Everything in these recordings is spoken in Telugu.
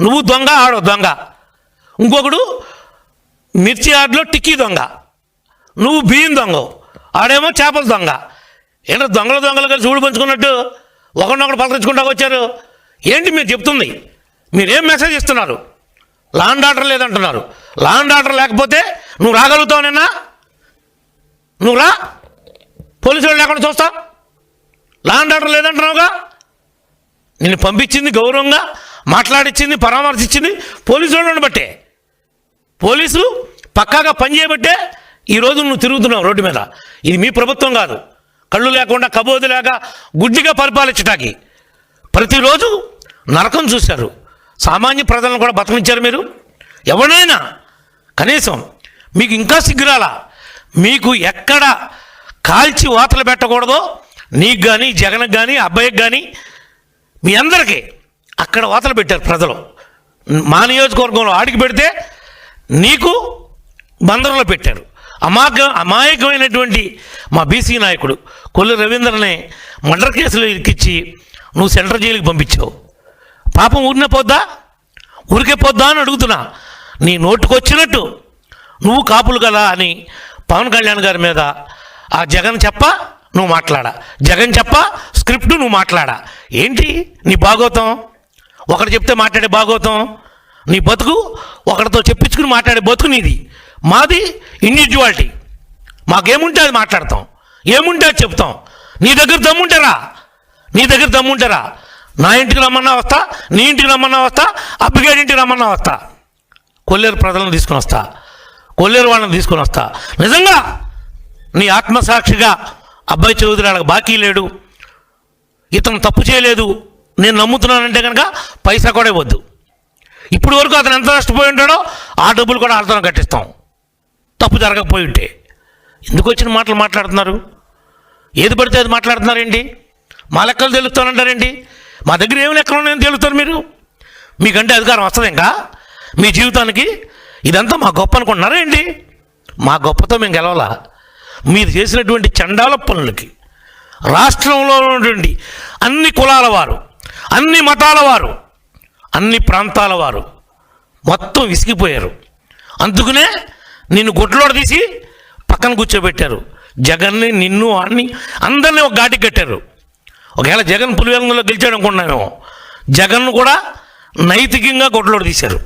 నువ్వు దొంగ ఆడో దొంగ. ఇంకొకడు మిర్చి ఆటలో టిక్కీ దొంగ. నువ్వు బియ్యం దొంగ. ఆడేమో చేపల దొంగ. ఏంటో దొంగలు దొంగలు కలిసి ఊడి పంచుకున్నట్టు ఒకరినొకరు పలకరించుకుంటా వచ్చారు? ఏంటి మీరు చెప్తుంది? మీరేం మెసేజ్ ఇస్తున్నారు? లాండ్ ఆర్డర్ లేదంటున్నారు. లాండ్ ఆర్డర్ లేకపోతే నువ్వు రాగలుగుతావు నిన్నా? నువ్వు రా. పోలీసు వాళ్ళు లేకుండా చూస్తా. లాండ్ ఆర్డర్ లేదంటున్నావుగా? నిన్ను పంపించింది గౌరవంగా? మాట్లాడిచ్చింది పరామర్శించింది పోలీసు వాళ్ళని బట్టే. పోలీసులు పక్కాగా పనిచేయబట్టే ఈరోజు నువ్వు తిరుగుతున్నావు రోడ్డు మీద. ఇది మీ ప్రభుత్వం కాదు. కళ్ళు లేకుండా కబోదు లేక గుడ్డిగా పరిపాలించటానికి. ప్రతిరోజు నరకం చూశారు. సామాన్య ప్రజలను కూడా బతకనిచ్చారు మీరు. ఎవరైనా కనీసం మీకు ఇంకా సిగ్గురాలా? మీకు ఎక్కడ కాల్చి వాతలు పెట్టకూడదో నీకు కానీ జగన్కి కానీ అబ్బాయికి కానీ మీ అందరికీ అక్కడ వాతలు పెట్టారు ప్రజలు. మా నియోజకవర్గంలో ఆడికి పెడితే నీకు బందరులో పెట్టారు. అమాక అమాయకమైనటువంటి మా బీసీ నాయకుడు కొల్లు రవీంద్రనే మర్డర్ కేసులో ఇరికిచ్చి నువ్వు సెంట్రల్ జైలుకి పంపించావు. పాపం ఊరినే పోద్దా? ఊరికే పోద్దా అని అడుగుతున్నా. నీ నోటుకొచ్చినట్టు నువ్వు కాపులు కదా అని పవన్ కళ్యాణ్ గారి మీద ఆ జగన్ చెప్ప నువ్వు మాట్లాడా. జగన్ చెప్ప స్క్రిప్ట్ నువ్వు మాట్లాడా. ఏంటి నీ భాగోతం ఒకటి చెప్తే మాట్లాడే భాగవతం నీ బతుకు ఒకరితో చెప్పించుకుని మాట్లాడే బతుకు నీది. మాది ఇండివిజువాలిటీ మాకేముంటే అది మాట్లాడతాం. ఏముంటే అది చెప్తాం. నీ దగ్గర దమ్ముంటారా? నీ దగ్గర దమ్ముంటారా? నా ఇంటికి రమ్మన్నా వస్తా నీ ఇంటికి రమ్మన్నా వస్తా అబ్బిగాడి ఇంటికి రమ్మన్నా వస్తా. కొల్లేరు ప్రజలను తీసుకుని వస్తా. కొల్లేరు వాళ్ళని తీసుకుని వస్తా. నిజంగా నీ ఆత్మసాక్షిగా అబ్బాయి చౌదరి వాళ్ళకి బాకీ లేడు. ఇతను తప్పు చేయలేదు. నేను నమ్ముతున్నానంటే కనుక పైసా కూడా ఇవ్వద్దు. ఇప్పుడు వరకు అతను ఎంత నష్టపోయి ఉంటాడో ఆ డబ్బులు కూడా అర్థం కట్టిస్తాం. తప్పు జరగకపోయి ఉంటే. ఎందుకు వచ్చిన మాటలు మాట్లాడుతున్నారు? ఏది పడితే అది మాట్లాడుతున్నారేంటి? మా లెక్కలు తెలుస్తానంటారేంటి మా దగ్గర ఏమి లెక్కలు ఉన్నాయని తెలుస్తారు మీరు? మీకంటే అధికారం వస్తుంది ఇంకా. మీ జీవితానికి ఇదంతా మా గొప్ప అనుకుంటున్నారా ఏంటి? మా గొప్పతో మేము గెలవాలా? మీరు చేసినటువంటి చండాల పనులకి రాష్ట్రంలో ఉన్నటువంటి అన్ని కులాల వారు అన్ని మతాల వారు అన్ని ప్రాంతాల వారు మొత్తం విసిగిపోయారు. అందుకనే నిన్ను గుడ్లోడ తీసి పక్కన కూర్చోబెట్టారు. జగన్ని నిన్ను అన్ని అందరినీ ఒక గాటి కట్టారు. ఒకవేళ జగన్ పులివెందులో గెలిచాడు అనుకున్నామేమో జగన్ను కూడా నైతికంగా గొడ్లోడు తీశారు.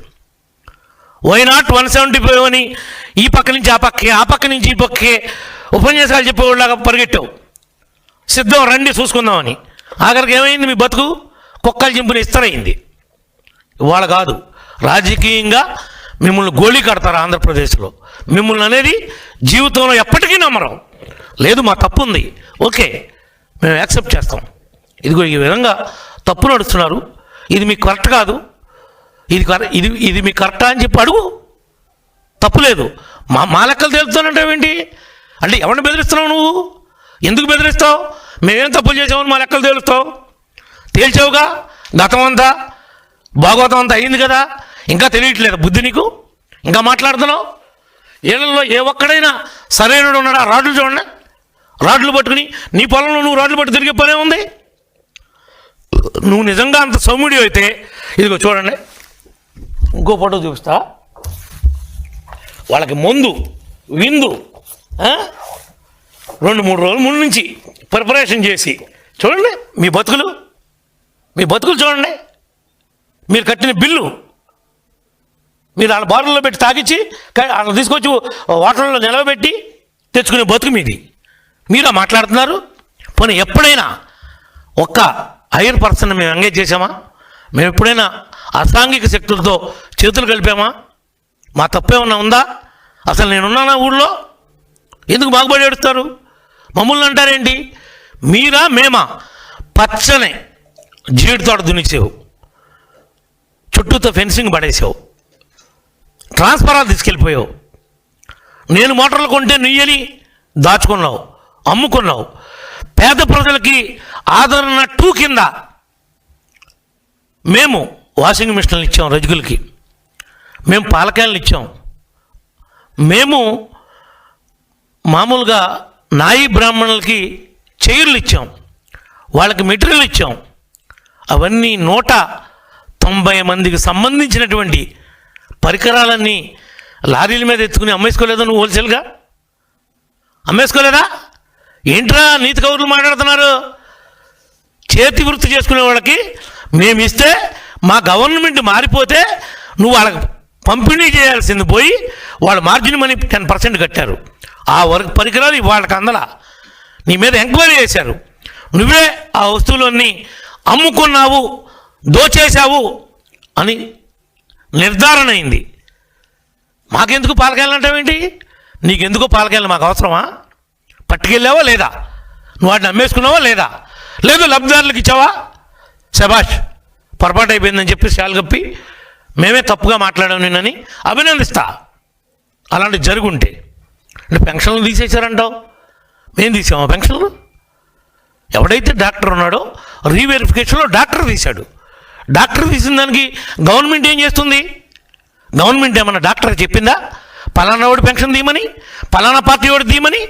Why not one seventy five అని ఈ పక్క నుంచి ఆ పక్కే ఆ పక్క నుంచి ఈ పక్కే ఉపన్యాసాలు చెప్పేవాళ్ళగా పరిగెట్టావు. సిద్ధం రండి చూసుకుందామని. ఆఖరికి ఏమైంది మీ బతుకు? కుక్కలు చింపుని ఇస్తరైంది. ఇవాళ కాదు రాజకీయంగా మిమ్మల్ని గోళీ కడతారు ఆంధ్రప్రదేశ్లో. మిమ్మల్ని అనేది జీవితంలో ఎప్పటికీ నమ్మరం. లేదు మా తప్పు ఉంది. ఓకే మేము యాక్సెప్ట్ చేస్తాం. ఇదిగో ఈ విధంగా తప్పు నడుస్తున్నారు. ఇది మీకు కరెక్ట్ కాదు. ఇది కర- ఇది ఇది మీకు కరెక్టా అని చెప్పి అడుగు. తప్పు లేదు. మా మా లెక్కలు తేలుతానంటావేంటి అంటే ఎవరిని బెదిరిస్తున్నావు నువ్వు? ఎందుకు బెదిరిస్తావు? మేమేం తప్పులు చేసామని మా లెక్కలు తేలుస్తావు తేల్చావుగా? గతం అంతా భాగవతం అంతా అయింది కదా? ఇంకా తెలియట్లేదు బుద్ధి నీకు? ఇంకా మాట్లాడుతున్నావు? ఏళ్ళలో ఏ ఒక్కడైనా సరైన ఉన్నాడా? రాడ్లు చూడండి. రాడ్లు పట్టుకుని నీ పొలంలో నువ్వు రాడ్లు పట్టు తిరిగే పనే ఉంది? నువ్వు నిజంగా అంత సౌమ్యుడి అయితే ఇదిగో చూడండి. ఇంకో ఫోటో చూపిస్తా. వాళ్ళకి ముందు విందు రెండు మూడు రోజుల ముందు నుంచి ప్రిపరేషన్ చేసి చూడండి మీ బతుకులు. మీ బతుకులు చూడండి. మీరు కట్టిన బిల్లు. మీరు వాళ్ళ బాటిల్లో పెట్టి తాగించి వాళ్ళని తీసుకొచ్చి వాటర్లో నిలవబెట్టి తెచ్చుకునే బతుకు మీది. మీరా మాట్లాడుతున్నారు? పోనీ ఎప్పుడైనా ఒక్క హైయర్ పర్సన్ మేము ఎంగేజ్ చేసామా మేము ఎప్పుడైనా అసాంఘిక శక్తులతో చేతులు కలిపామా? మా తప్పేమన్నా ఉందా? అసలు నేనున్నానా ఊళ్ళో? ఎందుకు బాగుపడి ఏడుస్తారు? మమ్మల్ని అంటారేంటి? మీరా మేమా? పచ్చనే. జీడి తోట దునిచావు చుట్టూతో ఫెన్సింగ్ పడేసావు. ట్రాన్స్ఫరాలు తీసుకెళ్ళిపోయావు. నేను మోటార్లు కొంటే నుయ్యని దాచుకున్నావు అమ్ముకున్నావు. పేద ప్రజలకి ఆదరణ టూ కింద మేము వాషింగ్ మిషన్లు ఇచ్చాం రజకులకి మేము పాలకాయలు ఇచ్చాం. మేము మామూలుగా నాయి బ్రాహ్మణులకి చైర్లు ఇచ్చాం. వాళ్ళకి మెటీరియల్ ఇచ్చాం. అవన్నీ నూట తొంభై మందికి సంబంధించినటువంటి పరికరాలన్నీ లారీల మీద ఎత్తుకుని అమ్మేసుకోలేదా నువ్వు హోల్సేల్గా? అమ్మేసుకోలేదా? ఏంట్రా నీతి కౌరులు మాట్లాడుతున్నారు? చేతి వృత్తి చేసుకునే వాళ్ళకి మేము ఇస్తే మా గవర్నమెంట్ మారిపోతే నువ్వు వాళ్ళకి పంపిణీ చేయాల్సింది పోయి వాళ్ళ మార్జిన్ మనీ టెన్ పర్సెంట్ కట్టారు. ఆ వర్క్ పరికరాలు వాళ్ళకి అందల. నీ మీద ఎంక్వైరీ చేశారు. నువ్వే ఆ వస్తువులన్నీ అమ్ముకున్నావు దోచేశావు అని నిర్ధారణ అయింది. మాకెందుకు పాలకాయలంటావేంటి నీకెందుకు పాలకాయలు మాకు అవసరమా? పట్టుకెళ్ళావా లేదా? నువ్వు వాటిని అమ్మేసుకున్నావా లేదా? లేదు లబ్ధిదారులకు ఇచ్చావా? శబాష్ పొరపాటు అయిపోయిందని చెప్పి శాలు కప్పి మేమే తప్పుగా మాట్లాడాం నిన్నని అభినందిస్తా. అలాంటి జరుగుంటే. అంటే పెన్షన్లు తీసేశారంటావు? మేము తీసామా పెన్షన్లు? ఎవడైతే డాక్టర్ ఉన్నాడో రీవెరిఫికేషన్లో డాక్టర్ తీశాడు డాక్టర్ తీసిన దానికి గవర్నమెంట్ ఏం చేస్తుంది? గవర్నమెంట్ ఏమన్నా డాక్టర్ చెప్పిందా? పలానా వాడు పెన్షన్ తీయమని పలానా పార్టీ వాడు తీయమని?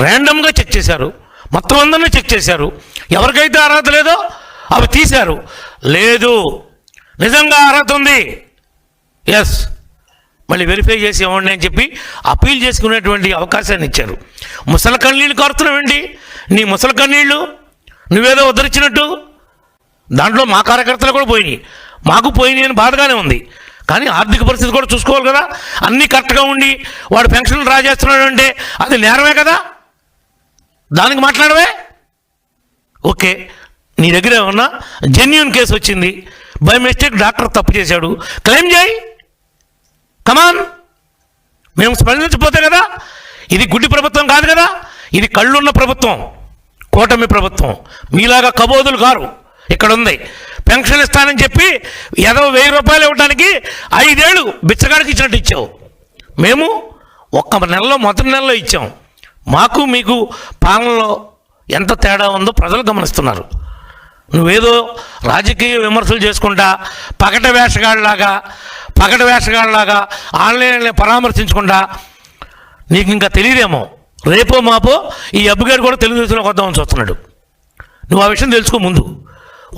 ర్యాండమ్గా చెక్ చేశారు. మొత్తం అందరినీ చెక్ చేశారు. ఎవరికైతే అర్హత లేదో అవి తీశారు. లేదు. నిజంగా అర్హత ఉంది. ఎస్ మళ్ళీ వెరిఫై చేసి ఇవ్వండి అని చెప్పి అప్పీల్ చేసుకునేటువంటి అవకాశాన్ని ఇచ్చారు. ముసలి కన్నీళ్ళు కారుతున్నావేంటి? నీ ముసలి కన్నీళ్ళు నువ్వేదో ఉద్ధరించినట్టు? దాంట్లో మా కార్యకర్తలు కూడా పోయినాయి. మాకు పోయినాయి అని బాధగానే ఉంది. కానీ ఆర్థిక పరిస్థితి కూడా చూసుకోవాలి కదా. అన్నీ కరెక్ట్గా ఉండి వాడు పెన్షన్లు డ్రా చేస్తున్నాడు అంటే అది నేరమే కదా? దానికి మాట్లాడవే? ఓకే నీ దగ్గర ఏమన్నా జెన్యున్ కేసు వచ్చింది. బై మిస్టేక్ డాక్టర్ తప్పు చేశాడు. క్లెయిమ్ చేయి. కమాన్ మేము స్పందించిపోతే కదా? ఇది గుడ్డి ప్రభుత్వం కాదు కదా? ఇది కళ్ళున్న ప్రభుత్వం కూటమి ప్రభుత్వం. మీలాగా కబోదులు కారు ఇక్కడ ఉంది పెన్షన్ ఇస్తానని చెప్పి ఏదో వెయ్యి రూపాయలు ఇవ్వడానికి ఐదేళ్ళు బిచ్చగాడికి ఇచ్చినట్టు ఇచ్చావు. మేము ఒక్క నెలలో మొదటి నెలలో ఇచ్చాం. మాకు మీకు పాలనలో ఎంత తేడా ఉందో ప్రజలు గమనిస్తున్నారు. నువ్వేదో రాజకీయ విమర్శలు చేసుకుంటా పగట వేషగాళ్ళలాగా పగట వేషగాళ్ళలాగా ఆన్లైన్లో పరామర్శించకుండా నీకు ఇంకా తెలియదేమో. రేపో మాపో ఈ అబ్బుగారు కూడా తెలుగుదేశంలోకి వద్దామని చూస్తున్నాడు. నువ్వు ఆ విషయం తెలుసుకో ముందు.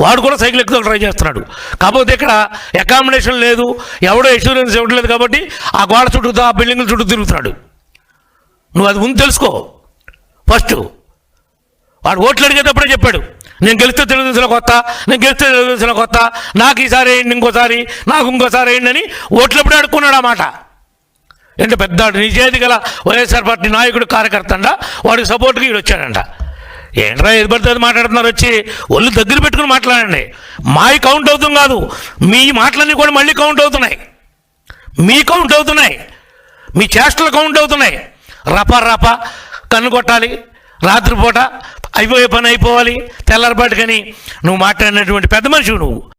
వాడు కూడా సైకిల్ ఎక్కువ ట్రై చేస్తున్నాడు. కాకపోతే ఇక్కడ అకామిడేషన్ లేదు ఎవడో ఇన్సూరెన్స్ ఇవ్వట్లేదు కాబట్టి ఆ గోడ చుట్టూ ఆ బిల్డింగ్ల చుట్టూ తిరుగుతున్నాడు. నువ్వు అది ముందు తెలుసుకో. ఫస్ట్ వాడు ఓట్లు అడిగేటప్పుడే చెప్పాడు. నేను గెలిస్తే తెలుగుదేశంలో కొత్త నేను గెలిస్తే తెలుగుదేశంలో కొత్త నాకు ఈసారి వేయండి ఇంకోసారి నాకు ఇంకోసారి వేయండి అని ఓట్లప్పుడే అడుక్కున్నాడు ఆ మాట. అంటే పెద్ద నిజేది గల వైఎస్ఆర్ పార్టీ నాయకుడు కార్యకర్త అంట వాడికి సపోర్ట్గా ఈడు వచ్చాడంట ఏంట్రా ఏది పడితే అది మాట్లాడుతున్నారు వచ్చి? ఒళ్ళు దగ్గర పెట్టుకుని మాట్లాడండి. మావి కౌంట్ అవుతుంది కాదు. మీ మాటలన్నీ కూడా మళ్ళీ కౌంట్ అవుతున్నాయి. మీ కౌంట్ అవుతున్నాయి. మీ చేష్టలు కౌంట్ అవుతున్నాయి. రప రప కన్ను కొట్టాలి. రాత్రిపూట అయిపోయే పని అయిపోవాలి. తెల్లారిపాటికని నువ్వు మాట్లాడినటువంటి పెద్ద మనిషివు నువ్వు.